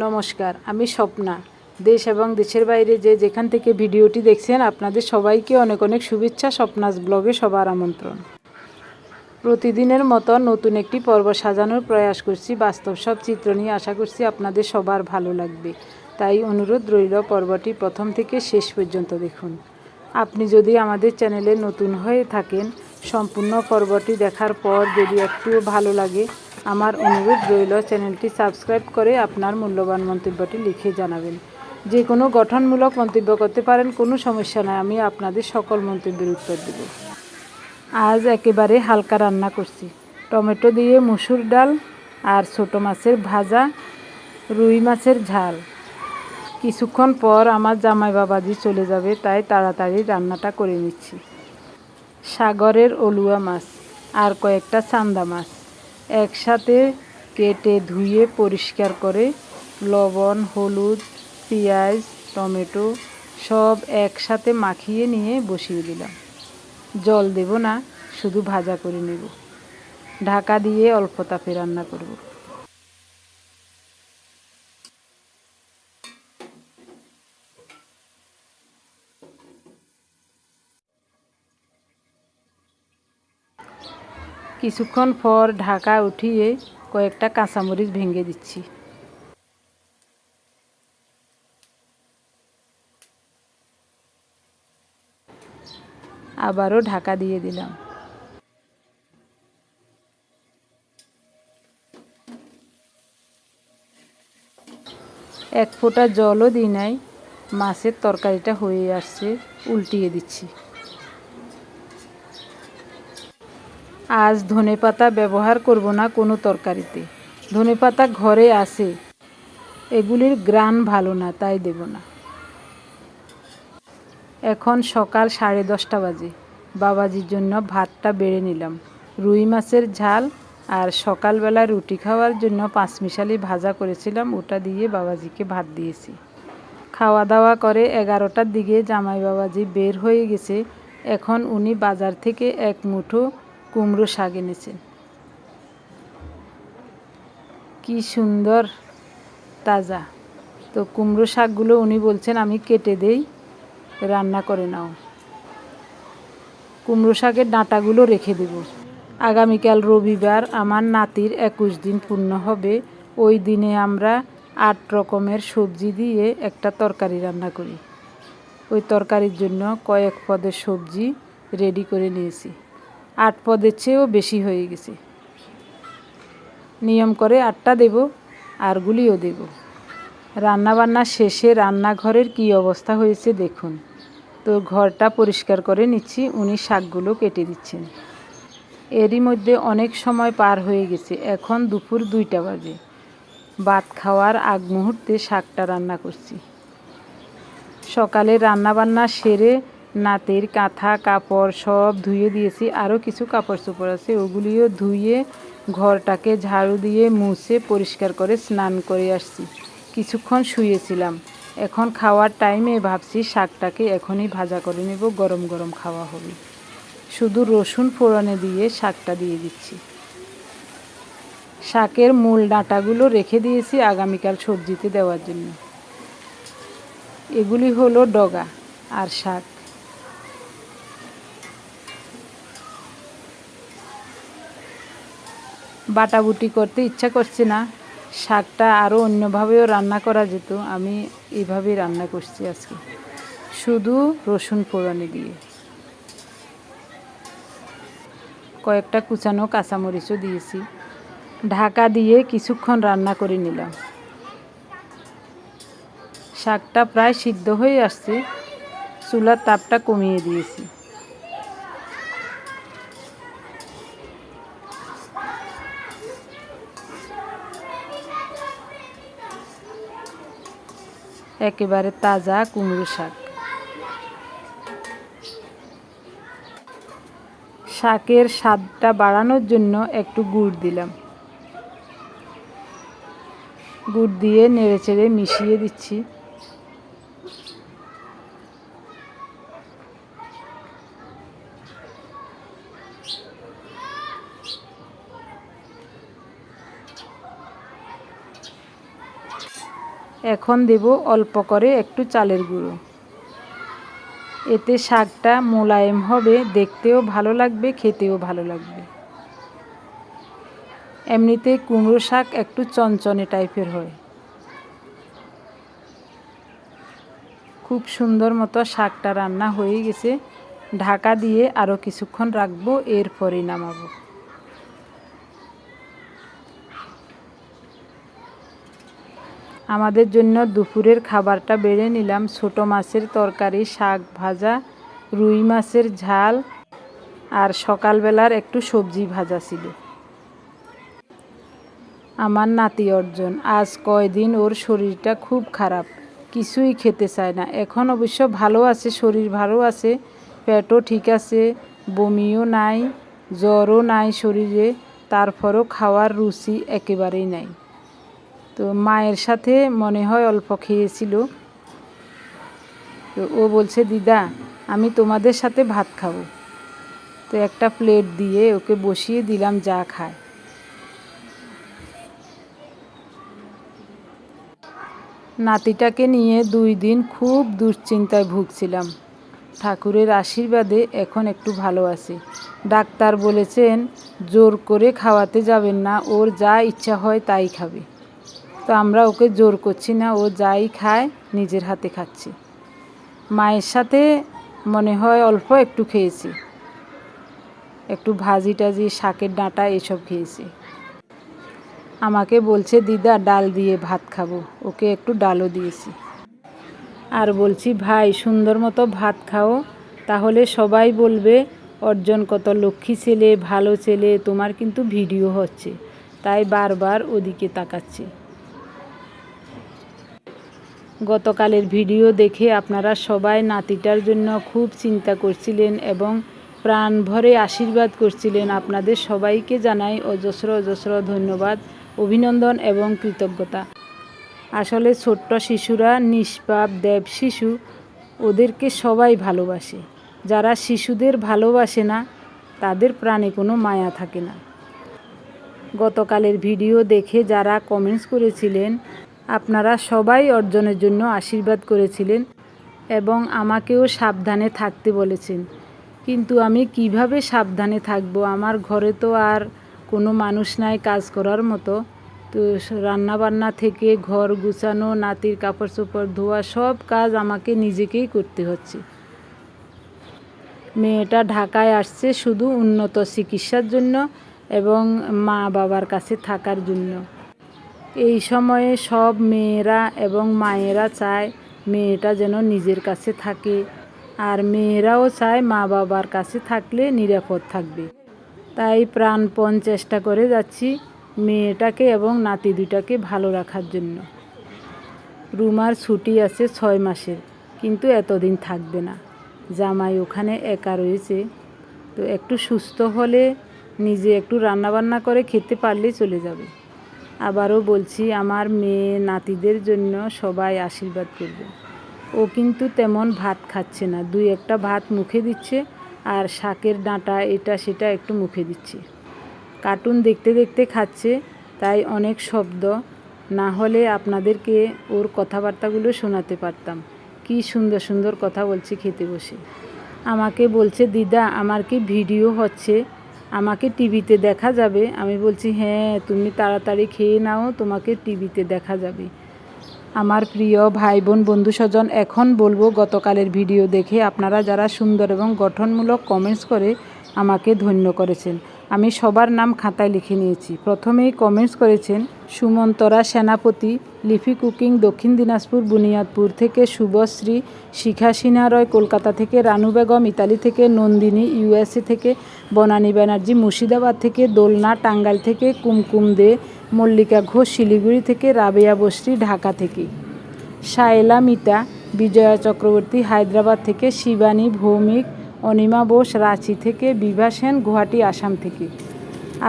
নমস্কার, আমি স্বপ্না। দেশ এবং দেশের বাইরে যে যেখান থেকে ভিডিওটি দেখছেন, আপনাদের সবাইকে অনেক অনেক শুভেচ্ছা, স্বপ্নাস ব্লগে সবার আমন্ত্রণ। প্রতিদিনের মতো নতুন একটি পর্ব সাজানোর প্রয়াস করছি, বাস্তব সব চিত্র নিয়ে আশা করছি আপনাদের সবার ভালো লাগবে। তাই অনুরোধ রইল পর্বটি প্রথম থেকে শেষ পর্যন্ত দেখুন। আপনি যদি আমাদের চ্যানেলে নতুন হয়ে থাকেন, সম্পূর্ণ পর্বটি দেখার পর যদি একটুও ভালো লাগে আমার অনুরোধ রইল, চ্যানেলটি সাবস্ক্রাইব করে আপনার মূল্যবান মন্তব্যটি লিখে জানাবেন। যে কোনো গঠনমূলক মন্তব্য করতে পারেন, কোনো সমস্যা নয় আমি আপনাদের সকল মন্তব্যের উত্তর দেব। আজ একেবারে হালকা রান্না করছি। টমেটো দিয়ে মুসুর ডাল আর ছোটো মাছের ভাজা, রুই মাছের ঝাল। কিছুক্ষণ পর আমার জামাই বাবাজি চলে যাবে, তাই তাড়াতাড়ি রান্নাটা করে নিচ্ছি। সাগরের অলুয়া মাছ আর কয়েকটা চান্দা মাছ। একসাথে কেটে ধুয়ে পরিষ্কার করে লবণ, হলুদ, পেঁয়াজ, টমেটো সব একসাথে মাখিয়ে নিয়ে বসিয়ে দিলাম। জল দেব না, শুধু ভাজা করে নেব। ঢাকা দিয়ে অল্প তাপে রান্না করব। কিছুক্ষণ পর ঢাকা উঠিয়ে কয়েকটা কাঁচামরিচ ভেঙে দিচ্ছি। আবারও ঢাকা দিয়ে দিলাম। এক ফোঁটা জলও দিই নাই, মাছের তরকারিটা হয়ে আসছে, উল্টিয়ে দিচ্ছি। আজ ধনেপাতা ব্যবহার করব না কোনো তরকারিতে। ধনেপাতা ঘরে আছে। এগুলির গ্রান ভালো না, তাই দেব না। এখন সকাল সাড়ে দশটা বাজে। বাবাজির জন্য ভাতটা বেড়ে নিলাম। রুই মাছের ঝাল আর সকালবেলা রুটি খাওয়ার জন্য পাঁচমিশালি ভাজা করেছিলাম, ওটা দিয়ে বাবাজিকে ভাত দিয়েছি। খাওয়া দাওয়া করে এগারোটার দিকে জামাই বাবাজি বের হয়ে গেছে। এখন উনি বাজার থেকে এক মুঠো কুমড়ো শাক এনেছেন। কি সুন্দর, তাজা। তো কুমড়ো শাকগুলো উনি বলছেন, আমি কেটে দেই, রান্না করে নাও। কুমড়ো শাকের ডাঁটাগুলো রেখে দেব। আগামীকাল রবিবার আমার নাতির একুশ দিন পূর্ণ হবে। ওই দিনে আমরা আট রকমের সবজি দিয়ে একটা তরকারি রান্না করি। ওই তরকারির জন্য কয়েক পদের সবজি রেডি করে নিয়েছি। আট পদের চেয়েও বেশি হয়ে গেছে। নিয়ম করে আটটা দেব আরগুলিও দেব। রান্নাবান্না শেষে রান্নাঘরের কি অবস্থা হয়েছে দেখুন। তো ঘরটা পরিষ্কার করে নিচ্ছি, উনি শাকগুলো কেটে দিচ্ছেন। এরই মধ্যে অনেক সময় পার হয়ে গেছে, এখন দুপুর দুইটা বাজে। ভাত খাওয়ার আগ মুহূর্তে শাকটা রান্না করছি। সকালে রান্নাবান্না সেরে নাতের কাঁথা, কাপড় সব ধুয়ে দিয়েছি। আরও কিছু কাপড় চোপড় আছে, ওগুলিও ধুয়ে ঘরটাকে ঝাড়ু দিয়ে মুছে পরিষ্কার করে স্নান করে আসছি। কিছুক্ষণ শুয়েছিলাম। এখন খাওয়ার টাইমে ভাবছি শাকটাকে এখনই ভাজা করে নেব, গরম গরম খাওয়া হবে। শুধু রসুন ফোড়নে দিয়ে শাকটা দিয়ে দিচ্ছি। শাকের মূল ডাঁটাগুলো রেখে দিয়েছি আগামীকাল সবজিতে দেওয়ার জন্য। এগুলি হলো ডগা আর শাক। বাটাবুটি করতে ইচ্ছা করছে না, শাকটা আরও অন্যভাবেও রান্না করা যেত, আমি এইভাবেই রান্না করছি আজকে। শুধু রসুন ফোড়নে দিয়ে। কয়েকটা কুচানো কাঁচামরিচও দিয়েছি। ঢাকা দিয়ে কিছুক্ষণ রান্না করে নিলাম। শাকটা প্রায় সিদ্ধ হয়ে আসছে, চুলার তাপটা কমিয়ে দিয়েছি। একেবারে তাজা কুমড়ো শাক। শাকের স্বাদটা বাড়ানোর জন্য একটু গুড় দিলাম। গুড় দিয়ে নেড়ে চেড়ে মিশিয়ে দিচ্ছি। এখন দেব অল্প করে একটু চালের গুঁড়ো। এতে শাকটা মোলায়েম হবে, দেখতেও ভালো লাগবে, খেতেও ভালো লাগবে। এমনিতে কুমড়ো শাক একটু চনচনে টাইপের হয়। খুব সুন্দর মতো শাকটা রান্না হয়ে গেছে। ঢাকা দিয়ে আরও কিছুক্ষণ রাখব এরপরে নামাবো। আমাদের জন্য দুপুরের খাবারটা বেড়ে নিলাম। ছোট মাছের তরকারি, শাক ভাজা, রুই মাছের ঝাল আর সকালবেলার একটু সবজি ভাজা ছিল। আমার নাতি অর্জন, আজ কয়দিন ওর শরীরটা খুব খারাপ, কিছুই খেতে চায় না। এখন অবশ্য ভালো আছে, শরীর ভালো আছে, পেটও ঠিক আছে, বমিও নাই, জ্বরও নাই শরীরে, তারপরও খাওয়ার রুচি একেবারেই নাই। তো মায়ের সাথে মনে হয় অল্প খেয়েছিল। তো ও বলছে, দিদা, আমি তোমাদের সাথে ভাত খাব। তো একটা প্লেট দিয়ে ওকে বসিয়ে দিলাম, যা খায়। নাতিটাকে নিয়ে দুই দিন খুব দুশ্চিন্তায় ভুগছিলাম। ঠাকুরের আশীর্বাদে এখন একটু ভালো আছি। ডাক্তার বলেছেন, জোর করে খাওয়াতে যাবেন না, ওর যা ইচ্ছা হয় তাই খাবে। তো আমরা ওকে জোর করছি না, ও যাই খায়, নিজের হাতে খাচ্ছে। মায়ের সাথে মনে হয় অল্প একটু খেয়েছি। একটু ভাজি টাজি, শাকের ডাঁটা এসব খেয়েছি। আমাকে বলছে, দিদা, ডাল দিয়ে ভাত খাব। ওকে একটু ডালও দিয়েছি। আর বলছি, ভাই, সুন্দর মতো ভাত খাও। তাহলে সবাই বলবে, অর্জন কত লক্ষ্মী ছেলে, ভালো ছেলে, তোমার কিন্তু ভিডিও হচ্ছে। তাই বারবার ওদিকে তাকাচ্ছি। গতকালের ভিডিও দেখে আপনারা সবাই নাতিটার জন্য খুব চিন্তা করছিলেন এবং প্রাণ ভরে আশীর্বাদ করছিলেন। আপনাদের সবাইকে জানাই অজস্র অজস্র ধন্যবাদ, অভিনন্দন এবং কৃতজ্ঞতা। আসলে ছোট্ট শিশুরা নিষ্পাপ, দেব শিশু, ওদেরকে সবাই ভালোবাসে। যারা শিশুদের ভালোবাসে না, তাদের প্রাণে কোনো মায়া থাকে না। গতকালের ভিডিও দেখে যারা কমেন্টস করেছিলেন আপনারা সবাই অর্জনের জন্য আশীর্বাদ করেছিলেন এবং আমাকেও সাবধানে থাকতে বলেছেন। কিন্তু আমি কীভাবে সাবধানে থাকব? আমার ঘরে তো আর কোনো মানুষ নাই কাজ করার মতো। তো রান্নাবান্না থেকে ঘর গুছানো, নাতির কাপড় চোপড় ধোয়া, সব কাজ আমাকে নিজেকেই করতে হচ্ছে। মেয়েটা ঢাকায় আসছে শুধু উন্নত চিকিৎসার জন্য এবং মা বাবার কাছে থাকার জন্য। এই সময়ে সব মেয়েরা এবং মায়েরা চায় মেয়েটা যেন নিজের কাছে থাকে। আর মেয়েরাও চায় মা বাবার কাছে থাকলে নিরাপদ থাকবে। তাই প্রাণপণ চেষ্টা করে যাচ্ছি মেয়েটাকে এবং নাতি দুটাকে ভালো রাখার জন্য। রুমার ছুটি আছে ছয় মাসের, কিন্তু এতদিন থাকবে না। জামাই ওখানে একা রয়েছে। তো একটু সুস্থ হলে নিজে একটু রান্নাবান্না করে খেতে পারলেই চলে যাবে। আবারও বলছি, আমার মেয়ে নাতিদের জন্য সবাই আশীর্বাদ করবে। ও কিন্তু তেমন ভাত খাচ্ছে না। দুই একটা ভাত মুখে দিচ্ছে আর শাকের ডাঁটা এটা সেটা একটু মুখে দিচ্ছে। কার্টুন দেখতে দেখতে খাচ্ছে, তাই অনেক শব্দ। না হলে আপনাদেরকে ওর কথাবার্তাগুলো শোনাতে পারতাম। কি সুন্দর সুন্দর কথা বলছে খেতে বসে। আমাকে বলছে, দিদা, আমার কি ভিডিও হচ্ছে? আমাকে টিভিতে দেখা যাবে। আমি বলছি হ্যাঁ তুমি তাড়াতাড়ি খেয়ে নাও, তোমাকে টিভিতে দেখা যাবে। আমার প্রিয় ভাই বোন বন্ধু স্বজন এখন বলব গতকালের ভিডিও দেখে আপনারা যারা সুন্দর এবং গঠনমূলক কমেন্টস করে আমাকে ধন্য করেছেন। আমি সবার নাম খাতায় লিখে নিয়েছি। প্রথমেই কমেন্টস করেছেন সুমন্তরা সেনাপতি লিফি কুকিং দক্ষিণ দিনাজপুর, বুনিয়াদপুর থেকে শুভশ্রী শিখা সিনহা রয় কলকাতা থেকে রানু বেগম, ইতালি থেকে নন্দিনী ইউএসএ থেকে বনানী ব্যানার্জি, মুর্শিদাবাদ থেকে দোলনা টাঙ্গাইল থেকে কুমকুম দে, মল্লিকা ঘোষ, শিলিগুড়ি থেকে রাবেয়া বস্রি ঢাকা থেকে। শায়লা মিতা, বিজয়া চক্রবর্তী, হায়দ্রাবাদ থেকে শিবানী ভৌমিক অনিমা বোস রাঁচি থেকে বিভা সেন গুয়াহাটি, আসাম থেকে।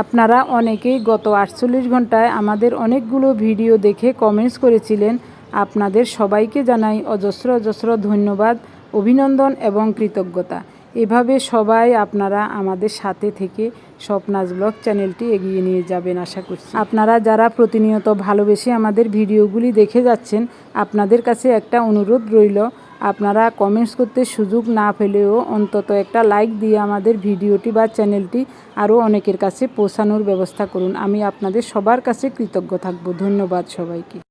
আপনারা অনেকেই গত আটচল্লিশ ঘন্টায় আমাদের অনেকগুলো ভিডিও দেখে কমেন্টস করেছিলেন। আপনাদের সবাইকে জানাই অজস্র অজস্র ধন্যবাদ, অভিনন্দন এবং কৃতজ্ঞতা। এভাবে সবাই আপনারা আমাদের সাথে থেকে স্বপ্নাজ ব্লগ চ্যানেলটি এগিয়ে নিয়ে যাবেন আশা করছি। আপনারা যারা প্রতিনিয়ত ভালোবেসে আমাদের ভিডিওগুলি দেখে যাচ্ছেন, আপনাদের কাছে একটা অনুরোধ রইল আপনারা কমেন্টস করতে সুযোগ না পেলেও অন্তত একটা লাইক দিয়ে আমাদের ভিডিওটি বা চ্যানেলটি আরও অনেকের কাছে পৌঁছানোর ব্যবস্থা করুন। আমি আপনাদের সবার কাছে কৃতজ্ঞ থাকব। ধন্যবাদ সবাইকে।